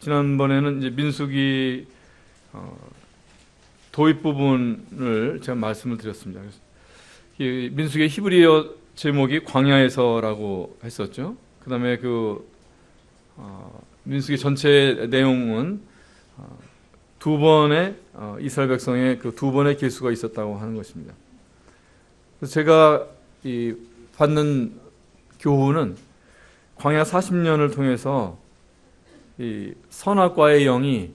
지난번에는 이제 민수기 어, 도입 부분을 제가 말씀을 드렸습니다. 민수기 히브리어 제목이 광야에서라고 했었죠. 그다음에 그 어, 민수기 전체 내용은 어, 두 번의 어, 이스라엘 백성의 그 두 번의 길수가 있었다고 하는 것입니다. 제가 이 받는 교훈은 광야 40년을 통해서 이 선악과의 영이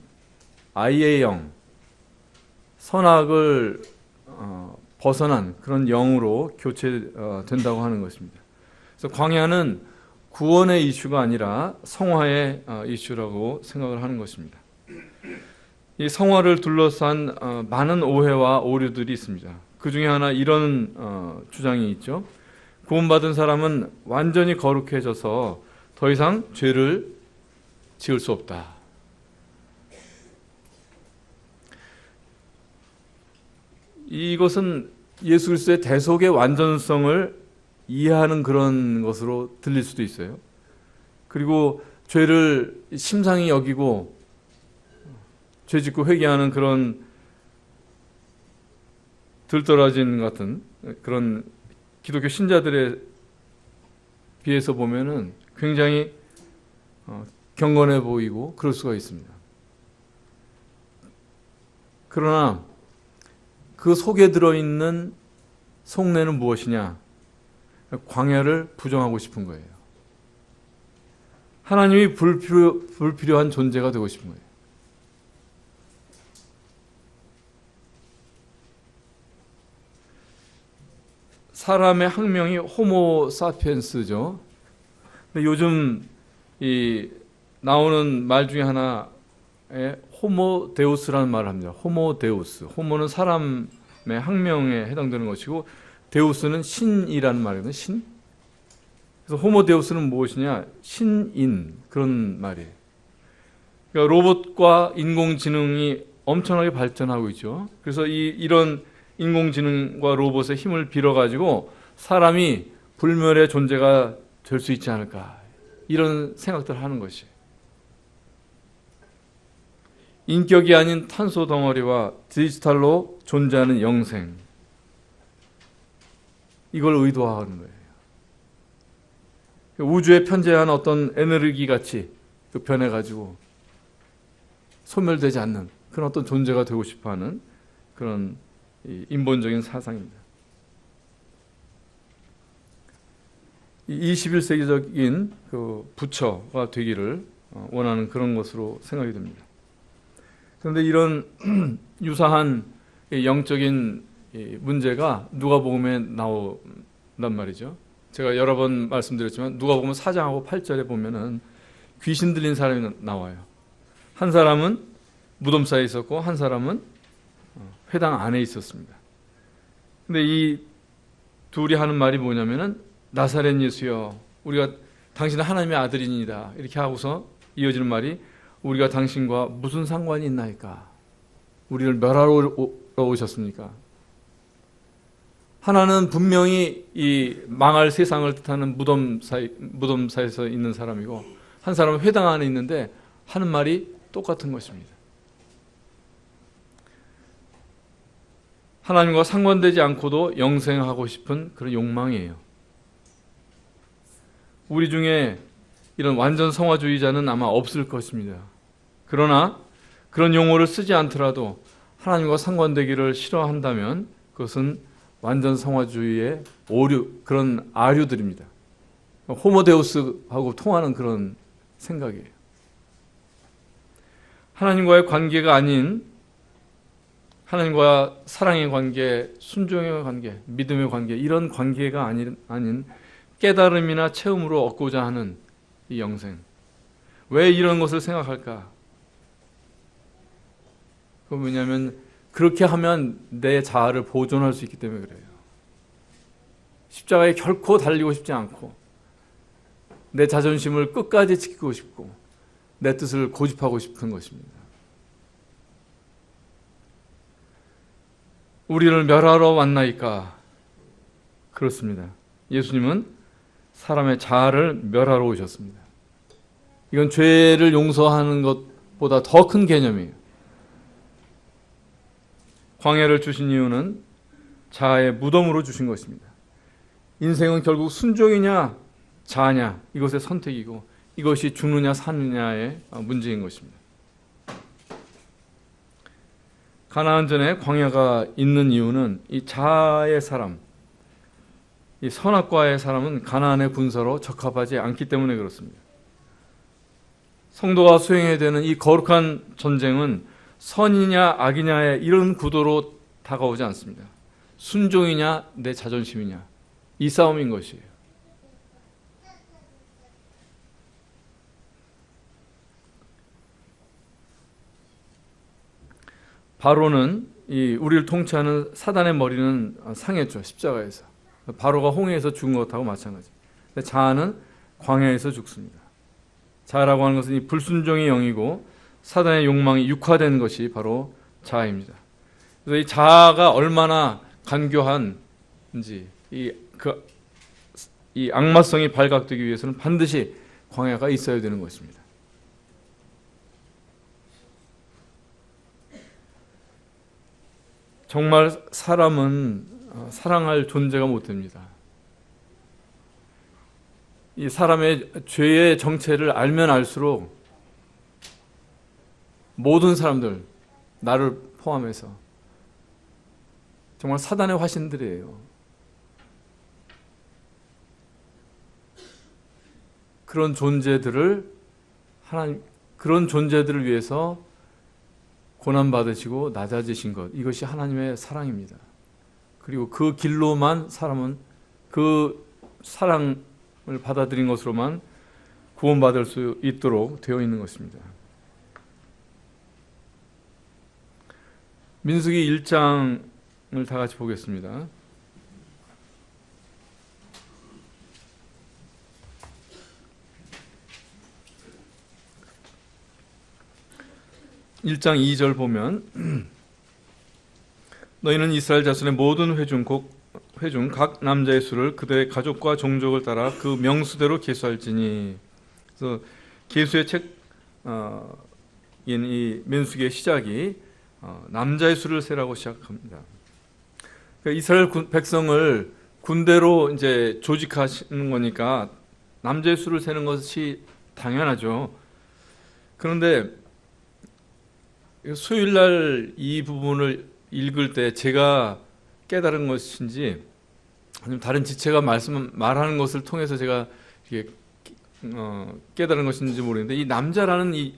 아이의 영, 선악을 어, 벗어난 그런 영으로 교체된다고 하는 것입니다. 그래서 광야는 구원의 이슈가 아니라 성화의 어, 이슈라고 생각을 하는 것입니다. 이 성화를 둘러싼 어, 많은 오해와 오류들이 있습니다. 그 중에 하나 이런 어, 주장이 있죠. 구원받은 사람은 완전히 거룩해져서 더 이상 죄를 지을 수 없다. 이것은 예수 그리스도의 대속의 완전성을 이해하는 그런 것으로 들릴 수도 있어요. 그리고 죄를 심상히 여기고 죄 짓고 회개하는 그런 들떨어진 같은 그런 기독교 신자들에 비해서 보면은 굉장히 어, 경건해 보이고 그럴 수가 있습니다. 그러나 그 속에 들어있는 속내는 무엇이냐? 광야를 부정하고 싶은 거예요. 하나님이 불필요, 불필요한 존재가 되고 싶은 거예요. 사람의 학명이 호모 사피엔스죠. 요즘 이 나오는 말 중에 하나에 호모 데우스라는 말을 합니다. 호모 데우스. 호모는 사람의 학명에 해당되는 것이고 데우스는 신이라는 말이거든요. 신. 그래서 호모 데우스는 무엇이냐? 신인 그런 말이에요. 그러니까 로봇과 인공지능이 엄청나게 발전하고 있죠. 그래서 이 이런 인공지능과 로봇의 힘을 빌어 가지고 사람이 불멸의 존재가 될 수 있지 않을까 이런 생각들을 하는 것이 인격이 아닌 탄소 덩어리와 디지털로 존재하는 영생 이걸 의도하는 거예요. 우주에 편재한 어떤 에너지 같이 그 변해가지고 소멸되지 않는 그런 어떤 존재가 되고 싶어 하는 그런 이 인본적인 사상입니다. 이 21세기적인 그 부처가 되기를 어, 원하는 그런 것으로 생각이 됩니다. 그런데 이런 유사한 이 영적인 이 문제가 누가복음에 나온단 말이죠. 제가 여러 번 말씀드렸지만 누가복음 4장하고 8절에 보면은 귀신 들린 사람이 나와요. 한 사람은 무덤 사이에 있었고 한 사람은 회당 안에 있었습니다. 근데 이 둘이 하는 말이 뭐냐면은 나사렛 예수여 우리가 당신은 하나님의 아들이니다 이렇게 하고서 이어지는 말이 우리가 당신과 무슨 상관이 있나이까 우리를 멸하러 오셨습니까? 하나는 분명히 이 망할 세상을 뜻하는 무덤 사이 무덤 사이에서 있는 사람이고 한 사람은 회당 안에 있는데 하는 말이 똑같은 것입니다. 하나님과 상관되지 않고도 영생하고 싶은 그런 욕망이에요. 우리 중에 이런 완전 성화주의자는 아마 없을 것입니다. 그러나 그런 용어를 쓰지 않더라도 하나님과 상관되기를 싫어한다면 그것은 완전 성화주의의 오류, 그런 아류들입니다. 호모데우스하고 통하는 그런 생각이에요. 하나님과의 관계가 아닌 하나님과 사랑의 관계, 순종의 관계, 믿음의 관계 이런 관계가 아닌, 아닌 깨달음이나 체험으로 얻고자 하는 이 영생. 왜 이런 것을 생각할까? 그 뭐냐면 그렇게 하면 내 자아를 보존할 수 있기 때문에 그래요. 십자가에 결코 달리고 싶지 않고 내 자존심을 끝까지 지키고 싶고 내 뜻을 고집하고 싶은 것입니다. 우리를 멸하러 왔나이까? 그렇습니다. 예수님은 사람의 자아를 멸하러 오셨습니다. 이건 죄를 용서하는 것 보다 더 큰 개념이에요. 광야를 주신 이유는 자아의 무덤으로 주신 것입니다. 인생은 결국 순종이냐 자아냐 이것의 선택이고 이것이 죽느냐 사느냐의 문제인 것입니다. 가나안 전에 광야가 있는 이유는 이 자아의 사람, 이 선악과의 사람은 가나안의 군사로 적합하지 않기 때문에 그렇습니다. 성도가 수행해야 되는 이 거룩한 전쟁은 선이냐 악이냐의 이런 구도로 다가오지 않습니다. 순종이냐 내 자존심이냐 이 싸움인 것이에요. 바로는 이 우리를 통치하는 사단의 머리는 상했죠 십자가에서 바로가 홍해에서 죽은 것하고 마찬가지. 자아는 광야에서 죽습니다. 자아라고 하는 것은 이 불순종의 영이고 사단의 욕망이 육화된 것이 바로 자아입니다. 그래서 이 자아가 얼마나 간교한지 이 그 이 악마성이 발각되기 위해서는 반드시 광야가 있어야 되는 것입니다. 정말 사람은 어, 사랑할 존재가 못 됩니다. 이 사람의 죄의 정체를 알면 알수록 모든 사람들, 나를 포함해서 정말 사단의 화신들이에요. 그런 존재들을 하나님 그런 존재들을 위해서 고난 받으시고 낮아지신 것 이것이 하나님의 사랑입니다. 그리고 그 길로만 사람은 그 사랑을 받아들인 것으로만 구원받을 수 있도록 되어 있는 것입니다. 민수기 1장을 다 같이 보겠습니다. 1장 2절 보면 너희는 이스라엘 자손의 모든 회중 곧 회중 각 남자의 수를 그들의 가족과 종족을 따라 그 명수대로 계수할지니 그래서 계수의 책인 어, 이 민수기의 시작이 어, 남자의 수를 세라고 시작합니다. 그러니까 이스라엘 군, 백성을 군대로 이제 조직하시는 거니까 남자의 수를 세는 것이 당연하죠. 그런데 수요일 날 이 부분을 읽을 때 제가 깨달은 것인지 아니면 다른 지체가 말씀 말하는 것을 통해서 제가 이게 어, 깨달은 것인지 모르겠는데 이 남자라는 이,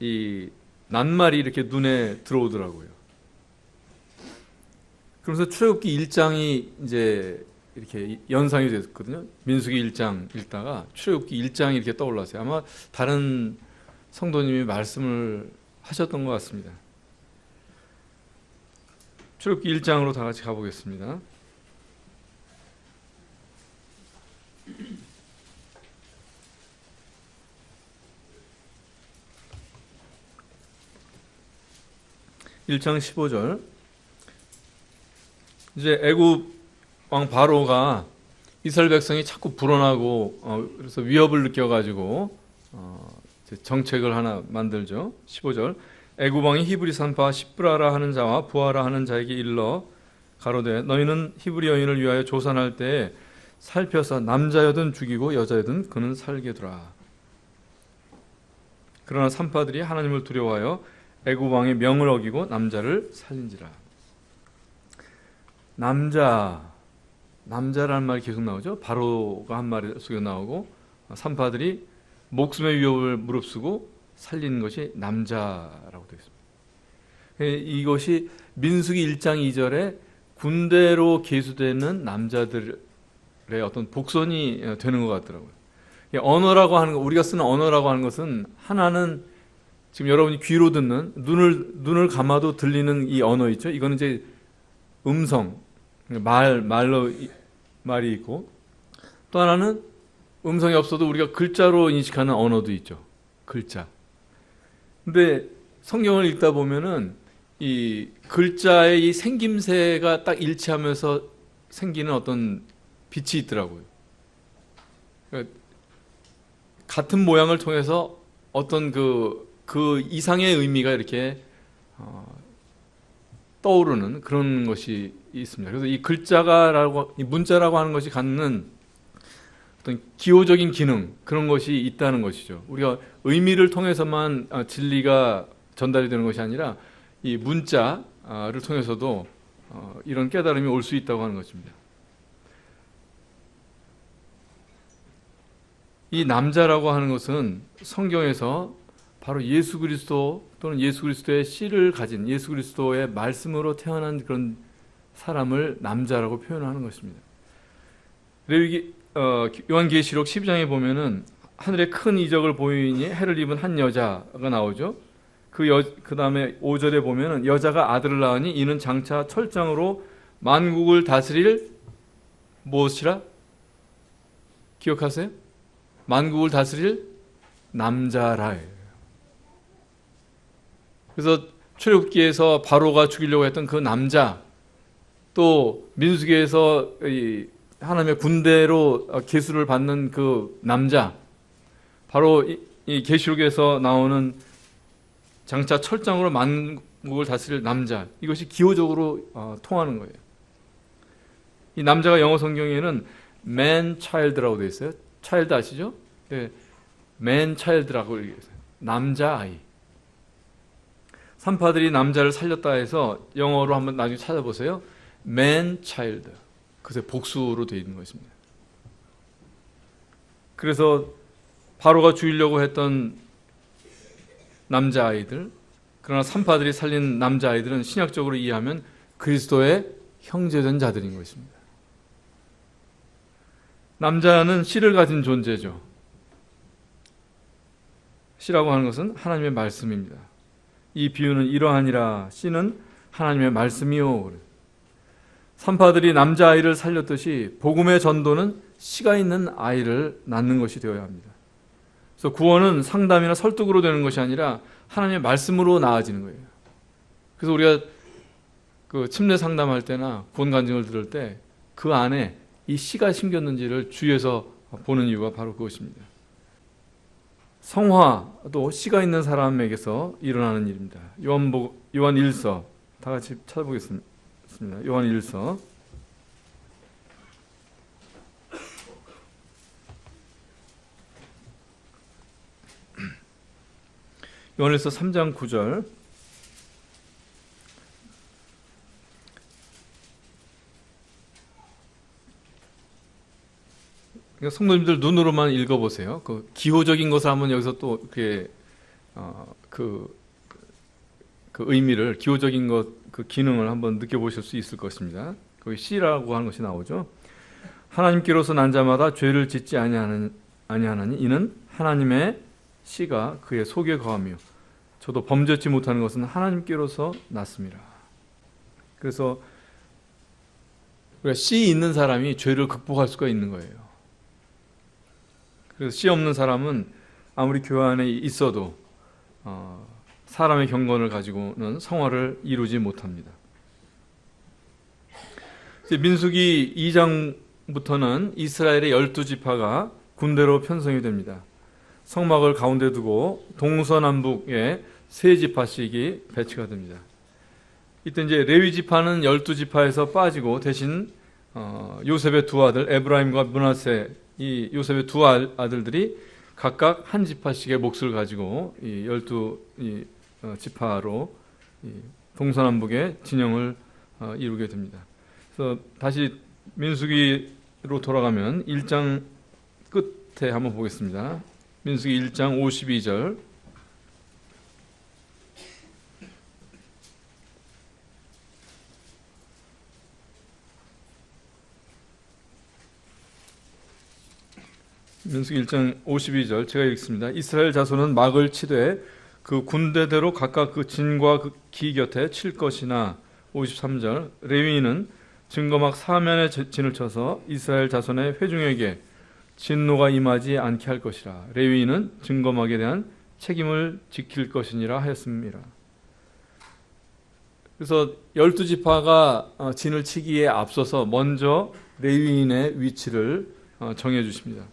이 낱말이 이렇게 눈에 들어오더라고요. 그러면서 출애굽기 1장이 이제 이렇게 연상이 됐거든요. 민수기 1장 읽다가 출애굽기 1장이 이렇게 떠올랐어요. 아마 다른 성도님이 말씀을 하셨던 것 같습니다. 출애굽기 1장으로 다 같이 가보겠습니다. (1장 15절) 이제 애굽 왕 바로가 이스라엘 백성이 자꾸 불어나고 어, 그래서 위협을 느껴가지고 어, 정책을 하나 만들죠. 15절 애굽왕이 히브리 산파 시브라라 하는 자와 부하라 하는 자에게 일러 가로되 너희는 히브리 여인을 위하여 조산할 때 살펴서 남자여든 죽이고 여자여든 그는 살게 두라. 그러나 산파들이 하나님을 두려워하여 애굽 왕의 명을 어기고 남자를 살린지라. 남자 남자라는 말이 계속 나오죠. 바로가 한 말이 속에 나오고 산파들이 목숨의 위협을 무릅쓰고 살리는 것이 남자라고 되어 있습니다. 예, 이것이 민수기 1장 2절에 군대로 계수되는 남자들의 어떤 복선이 되는 것 같더라고요. 언어라고 하는 거, 우리가 쓰는 언어라고 하는 것은 하나는 지금 여러분이 귀로 듣는 눈을 눈을 감아도 들리는 이 언어 있죠. 이거는 이제 음성, 말 말로 말이 있고 또 하나는 음성이 없어도 우리가 글자로 인식하는 언어도 있죠. 글자. 근데 성경을 읽다 보면은 이 글자의 이 생김새가 딱 일치하면서 생기는 어떤 빛이 있더라고요. 그러니까 같은 모양을 통해서 어떤 그 그 이상의 의미가 이렇게 어, 떠오르는 그런 것이 있습니다. 그래서 이 글자가라고 이 문자라고 하는 것이 갖는 어떤 기호적인 기능 그런 것이 있다는 것이죠. 우리가 의미를 통해서만 어, 진리가 전달이 되는 것이 아니라 이 문자를 통해서도 어, 이런 깨달음이 올 수 있다고 하는 것입니다. 이 남자라고 하는 것은 성경에서 바로 예수 그리스도 또는 예수 그리스도의 씨를 가진 예수 그리스도의 말씀으로 태어난 그런 사람을 남자라고 표현하는 것입니다. 레위기 어, 요한계시록 12장에 보면은 하늘에 큰 이적을 보이니 해를 입은 한 여자가 나오죠. 그 여, 그 다음에 5절에 보면은 여자가 아들을 낳으니 이는 장차 철장으로 만국을 다스릴 무엇이라? 기억하세요? 만국을 다스릴 남자라. 그래서 출애굽기에서 바로가 죽이려고 했던 그 남자, 또 민수기에서 이 하나님의 군대로 계수를 받는 그 남자, 바로 이 계시록에서 나오는 장차 철장으로 만국을 다스릴 남자, 이것이 기호적으로 어, 통하는 거예요. 이 남자가 영어 성경에는 man child라고 되어 있어요. child 아시죠? 네, man child라고 얘기했어요. 남자 아이. 산파들이 남자를 살렸다 해서 영어로 한번 나중에 찾아보세요. man child. 그새 복수로 되어 있는 것입니다. 그래서 바로가 죽이려고 했던 남자 아이들, 그러나 산파들이 살린 남자 아이들은 신약적으로 이해하면 그리스도의 형제된 자들인 것입니다. 남자는 씨를 가진 존재죠. 씨라고 하는 것은 하나님의 말씀입니다. 이 비유는 이러하니라 씨는 하나님의 말씀이요. 산파들이 남자 아이를 살렸듯이 복음의 전도는 씨가 있는 아이를 낳는 것이 되어야 합니다. 그래서 구원은 상담이나 설득으로 되는 것이 아니라 하나님의 말씀으로 나아지는 거예요. 그래서 우리가 그 침례 상담할 때나 구원 간증을 들을 때 그 안에 이 씨가 심겼는지를 주위에서 보는 이유가 바로 그것입니다. 성화도 씨가 있는 사람에게서 일어나는 일입니다. 요한복 요한 1서 다 같이 찾아보겠습니다. 요한 1서. 요한일서 3장 9절. 그러니까 성도님들 눈으로만 읽어보세요. 그 기호적인 것을 한번 여기서 또 이렇게 어, 그, 그 의미를 기호적인 것, 그 기능을 한번 느껴보실 수 있을 것입니다. 거기 C라고 하는 것이 나오죠. 하나님께로서 난 자마다 죄를 짓지 아니하는 아니하나니 이는 하나님의 씨가 그의 속에 거하며 저도 범죄치 못하는 것은 하나님께로서 났습니다. 그래서 씨 있는 사람이 죄를 극복할 수가 있는 거예요. 그래서 씨 없는 사람은 아무리 교회 안에 있어도 어, 사람의 경건을 가지고는 성화를 이루지 못합니다. 민수기 2장부터는 이스라엘의 열두 지파가 군대로 편성이 됩니다. 성막을 가운데 두고 동서남북에 세 지파씩이 배치가 됩니다. 이때 이제 레위 지파는 열두 지파에서 빠지고 대신 어, 요셉의 두 아들 에브라임과 문하세 이 요셉의 두 아들들이 각각 한 지파씩의 몫을 가지고 이 열두 이 어, 지파로 이 동서남북의 진영을 어, 이루게 됩니다. 그래서 다시 민수기로 돌아가면 1장 끝에 한번 보겠습니다. 민수기 1장 52절 민수기 1장 52절 제가 읽습니다. 이스라엘 자손은 막을 치되 그 군대대로 각각 그 진과 그 기 곁에 칠 것이나 53절 레위인은 증거막 사면에 진을 쳐서 이스라엘 자손의 회중에게 진노가 임하지 않게 할 것이라 레위인은 증거막에 대한 책임을 지킬 것이니라 하였습니다. 그래서 열두 지파가 어, 진을 치기에 앞서서 먼저 레위인의 위치를 어, 정해 주십니다.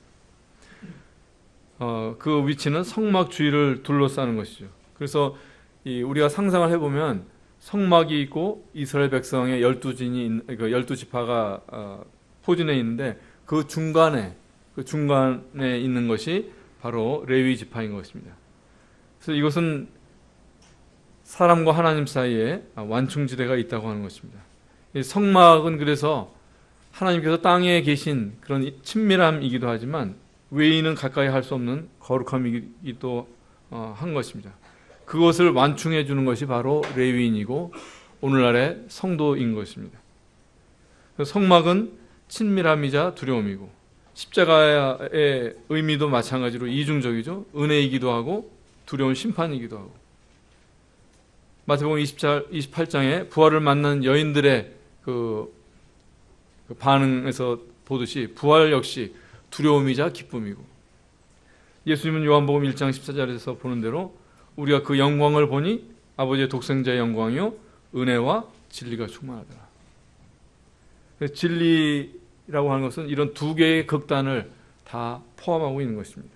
어, 그 위치는 성막 주위를 둘러싸는 것이죠. 그래서 이 우리가 상상을 해보면 성막이 있고 이스라엘 백성의 열두 진이 그 열두 지파가 어, 포진해 있는데 그 중간에 그 중간에 있는 것이 바로 레위 지파인 것입니다. 그래서 이것은 사람과 하나님 사이에 완충지대가 있다고 하는 것입니다. 이 성막은 그래서 하나님께서 땅에 계신 그런 친밀함이기도 하지만 외인은 가까이 할 수 없는 거룩함이기도 어, 한 것입니다. 그것을 완충해 주는 것이 바로 레위인이고 오늘날의 성도인 것입니다. 성막은 친밀함이자 두려움이고 십자가의 의미도 마찬가지로 이중적이죠. 은혜이기도 하고 두려운 심판이기도 하고 마태복음 28장에 부활을 만난 여인들의 그, 그 반응에서 보듯이 부활 역시 두려움이자 기쁨이고 예수님은 요한복음 1장 14절에서 보는 대로 우리가 그 영광을 보니 아버지의 독생자의 영광이요 은혜와 진리가 충만하더라. 진리라고 하는 것은 이런 두 개의 극단을 다 포함하고 있는 것입니다.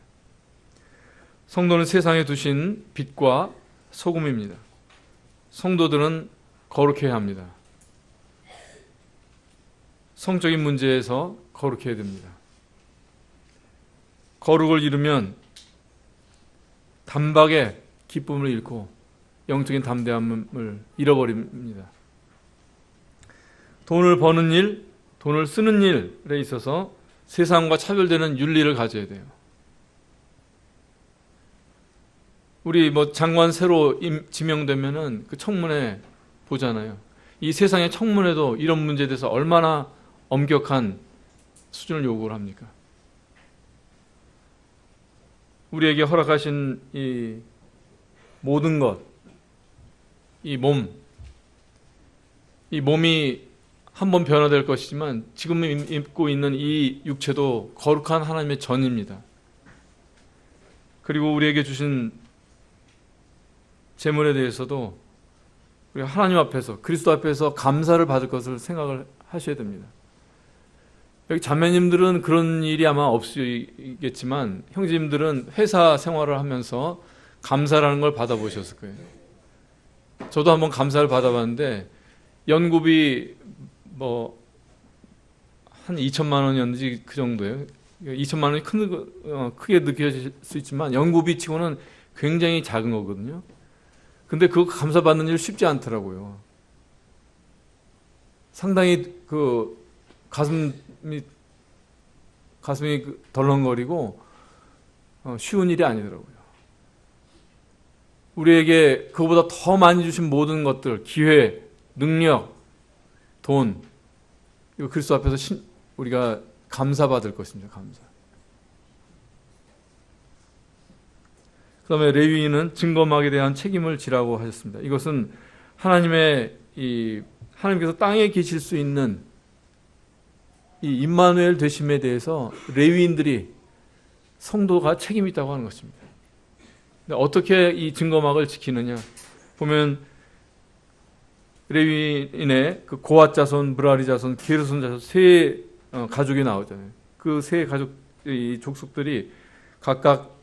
성도는 세상에 두신 빛과 소금입니다. 성도들은 거룩해야 합니다. 성적인 문제에서 거룩해야 됩니다. 거룩을 잃으면 단박에 기쁨을 잃고 영적인 담대함을 잃어버립니다. 돈을 버는 일, 돈을 쓰는 일에 있어서 세상과 차별되는 윤리를 가져야 돼요. 우리 뭐 장관 새로 임, 지명되면은 그 청문회 보잖아요. 이 세상의 청문회도 이런 문제에 대해서 얼마나 엄격한 수준을 요구를 합니까? 우리에게 허락하신 이 모든 것, 이 몸, 이 몸이 한번 변화될 것이지만 지금 입고 있는 이 육체도 거룩한 하나님의 전입니다. 그리고 우리에게 주신 재물에 대해서도 우리 하나님 앞에서 그리스도 앞에서 감사를 받을 것을 생각을 하셔야 됩니다. 여기 자매님들은 그런 일이 아마 없겠지만 형제님들은 회사 생활을 하면서 감사라는 걸 받아보셨을 거예요. 저도 한번 감사를 받아봤는데 연급이 뭐한 2천만 원이었는지 그 정도예요. 2천만 원이 큰, 어, 크게 느껴질 수 있지만 연급이 치고는 굉장히 작은 거거든요. 근데 그거 감사받는 일 쉽지 않더라고요. 상당히 그 가슴이 가슴이 그 덜렁거리고 어, 쉬운 일이 아니더라고요. 우리에게 그보다 더 많이 주신 모든 것들, 기회, 능력, 돈, 이거 그리스도 앞에서 신, 우리가 감사받을 것입니다. 감사. 그다음에 레위인은 증거막에 대한 책임을 지라고 하셨습니다. 이것은 하나님의 이 하나님께서 땅에 계실 수 있는 이 임마누엘 되심에 대해서 레위인들이 성도가 책임이 있다고 하는 것입니다. 어떻게 이 증거막을 지키느냐 보면 레위인의 그 고앗 자손, 브라리 자손, 게르손 자손 세 어, 가족이 나오잖아요. 그 세 가족 이 족속들이 각각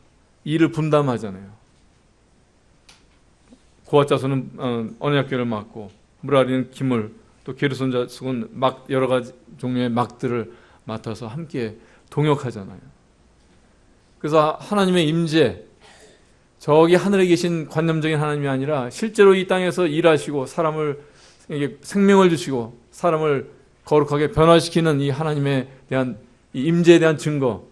일을 분담하잖아요. 고앗 자손은 어, 언약궤를 맡고 브라리는 기물, 또 게르손 자손은 막 여러 가지 종류의 막들을 맡아서 함께 동역하잖아요. 그래서 하나님의 임재 저기 하늘에 계신 관념적인 하나님이 아니라 실제로 이 땅에서 일하시고 사람을 생명을 주시고 사람을 거룩하게 변화시키는 이 하나님에 대한 이 임재에 대한 증거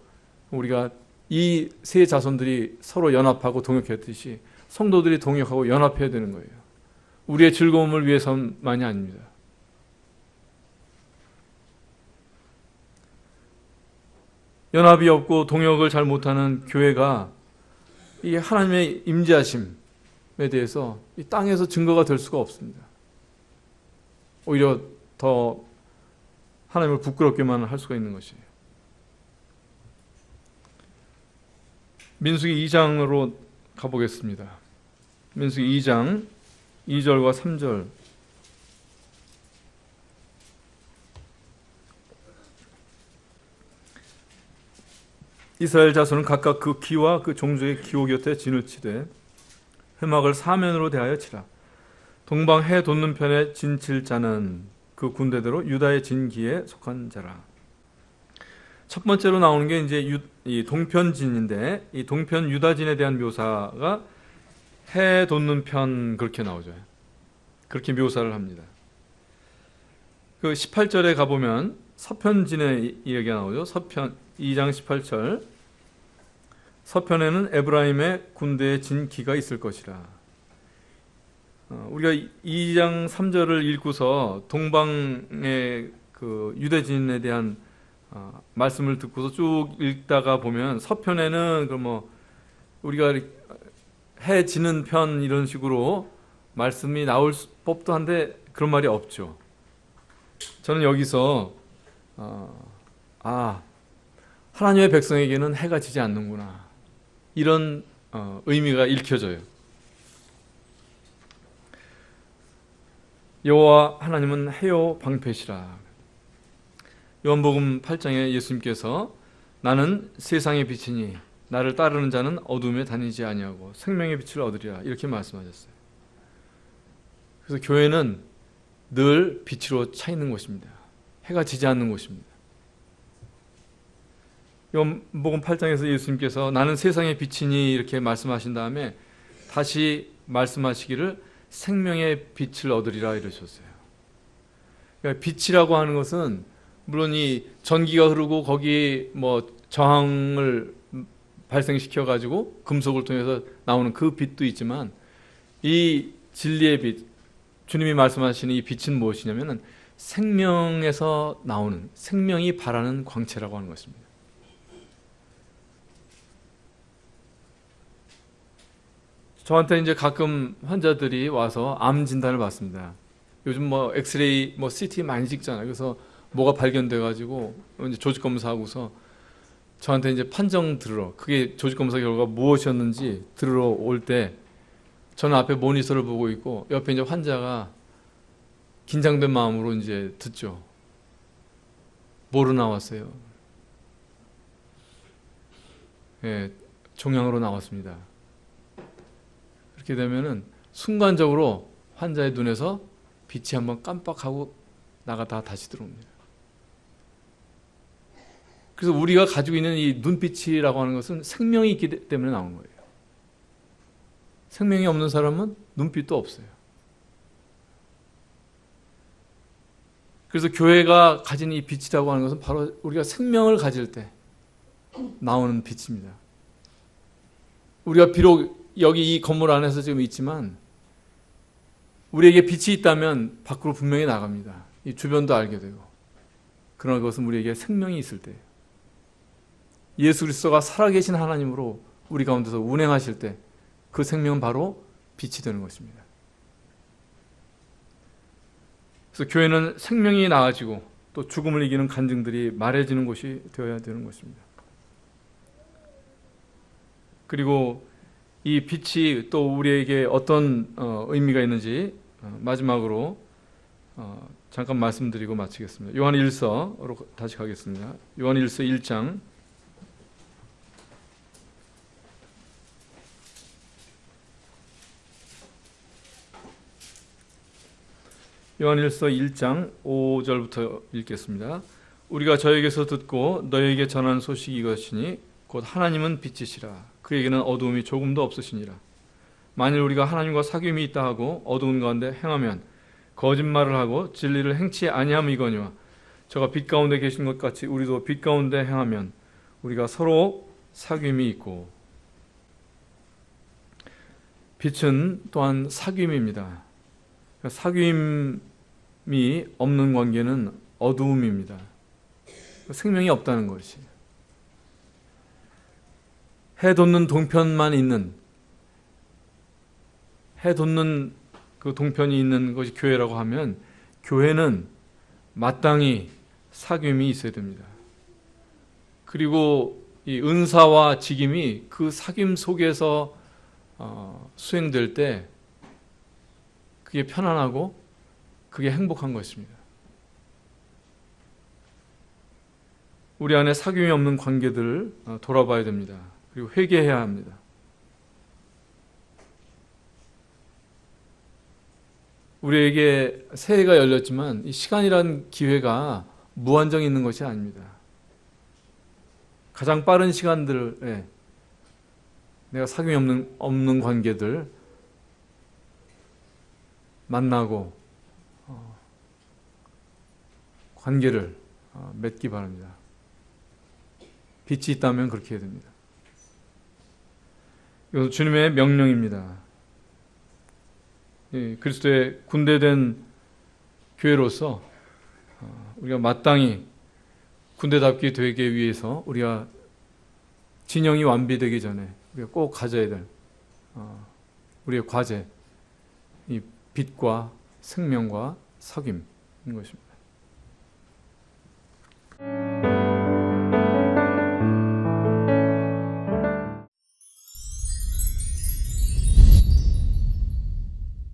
우리가 이 세 자손들이 서로 연합하고 동역했듯이 성도들이 동역하고 연합해야 되는 거예요. 우리의 즐거움을 위해서만이 아닙니다. 연합이 없고 동역을 잘 못하는 교회가 이 하나님의 임재하심에 대해서 이 땅에서 증거가 될 수가 없습니다. 오히려 더 하나님을 부끄럽게만 할 수가 있는 것이에요. 민수기 2장으로 가보겠습니다. 민수기 2장 2절과 3절 이스라엘 자손은 각각 그 기와 그 종족의 기호 곁에 진을 치되 회막을 사면으로 대하여 치라. 동방 해 돋는 편에 진칠 자는 그 군대대로 유다의 진기에 속한 자라. 첫 번째로 나오는 게 이제 유, 이 동편진인데 이 동편 유다진에 대한 묘사가 해 돋는 편 그렇게 나오죠. 그렇게 묘사를 합니다. 그 18절에 가보면 서편진의 이야기가 나오죠. 서편 2장 18절 서편에는 에브라임의 군대의 진기가 있을 것이라. 어, 우리가 2장 3절을 읽고서 동방의 그 유대진에 대한 어, 말씀을 듣고서 쭉 읽다가 보면 서편에는 그뭐 우리가 해 지는 편 이런 식으로 말씀이 나올 법도 한데 그런 말이 없죠. 저는 여기서 어, 아 하나님의 백성에게는 해가 지지 않는구나 이런 어, 의미가 읽혀져요. 여호와 하나님은 해요 방패시라. 요한복음 8장에 예수님께서 나는 세상의 빛이니 나를 따르는 자는 어둠에 다니지 아니하고 생명의 빛을 얻으리라 이렇게 말씀하셨어요. 그래서 교회는 늘 빛으로 차 있는 곳입니다. 해가 지지 않는 곳입니다. 요한복음 8장에서 예수님께서 나는 세상의 빛이니 이렇게 말씀하신 다음에 다시 말씀하시기를 생명의 빛을 얻으리라 이러셨어요. 그러니까 빛이라고 하는 것은 물론 이 전기가 흐르고 거기 뭐 저항을 발생시켜 가지고 금속을 통해서 나오는 그 빛도 있지만 이 진리의 빛 주님이 말씀하시는 이 빛은 무엇이냐면은 생명에서 나오는 생명이 바라는 광채라고 하는 것입니다. 저한테 이제 가끔 환자들이 와서 암 진단을 받습니다. 요즘 뭐 엑스레이 뭐 CT 많이 찍잖아요. 그래서 뭐가 발견돼 가지고 이제 조직 검사하고서 저한테 이제 판정 들으러 그게 조직 검사 결과 무엇이었는지 들으러 올 때 저는 앞에 모니터를 보고 있고 옆에 이제 환자가 긴장된 마음으로 이제 듣죠. 뭐로 나왔어요? 예, 종양으로 나왔습니다. 그렇게 되면은 순간적으로 환자의 눈에서 빛이 한번 깜빡하고 나가다 다시 들어옵니다. 그래서 우리가 가지고 있는 이 눈빛이라고 하는 것은 생명이 있기 때문에 나온 거예요. 생명이 없는 사람은 눈빛도 없어요. 그래서 교회가 가진 이 빛이라고 하는 것은 바로 우리가 생명을 가질 때 나오는 빛입니다. 우리가 비록 여기 이 건물 안에서 지금 있지만 우리에게 빛이 있다면 밖으로 분명히 나갑니다. 이 주변도 알게 되고. 그러나 그것은 우리에게 생명이 있을 때예요. 예수 그리스도가 살아계신 하나님으로 우리 가운데서 운행하실 때 그 생명은 바로 빛이 되는 것입니다. 그래서 교회는 생명이 나아지고 또 죽음을 이기는 간증들이 말해지는 곳이 되어야 되는 것입니다. 그리고 이 빛이 또 우리에게 어떤 어, 의미가 있는지 어, 마지막으로 어, 잠깐 말씀드리고 마치겠습니다. 요한 1서로 다시 가겠습니다. 요한 1서 1장 요한일서 1장 5절부터 읽겠습니다. 우리가 저에게서 듣고 너에게 전한 소식이 이것이니 곧 하나님은 빛이시라 그에게는 어두움이 조금도 없으시니라 만일 우리가 하나님과 사귐이 있다 하고 어두운 가운데 행하면 거짓말을 하고 진리를 행치 아니함이거니와 저가 빛 가운데 계신 것 같이 우리도 빛 가운데 행하면 우리가 서로 사귐이 있고 빛은 또한 사귐입니다. 사귐이 없는 관계는 어두움입니다. 생명이 없다는 것이. 해 돋는 동편만 있는 해 돋는 그 동편이 있는 것이 교회라고 하면 교회는 마땅히 사귐이 있어야 됩니다. 그리고 이 은사와 직임이 그 사귐 속에서 어, 수행될 때 그게 편안하고 그게 행복한 것입니다. 우리 안에 사귐이 없는 관계들을 어, 돌아봐야 됩니다. 그리고 회개해야 합니다. 우리에게 새해가 열렸지만 이 시간이란 기회가 무한정 있는 것이 아닙니다. 가장 빠른 시간들에 내가 사귐이 없는 없는 관계들 만나고 어, 관계를 어, 맺기 바랍니다. 빛이 있다면 그렇게 해야 됩니다. 이것은 주님의 명령입니다. 예, 그리스도의 군대된 교회로서 어, 우리가 마땅히 군대답게 되기 위해서 우리가 진영이 완비되기 전에 우리가 꼭 가져야 될 어, 우리의 과제, 이 빛과 생명과 석임인 것입니다.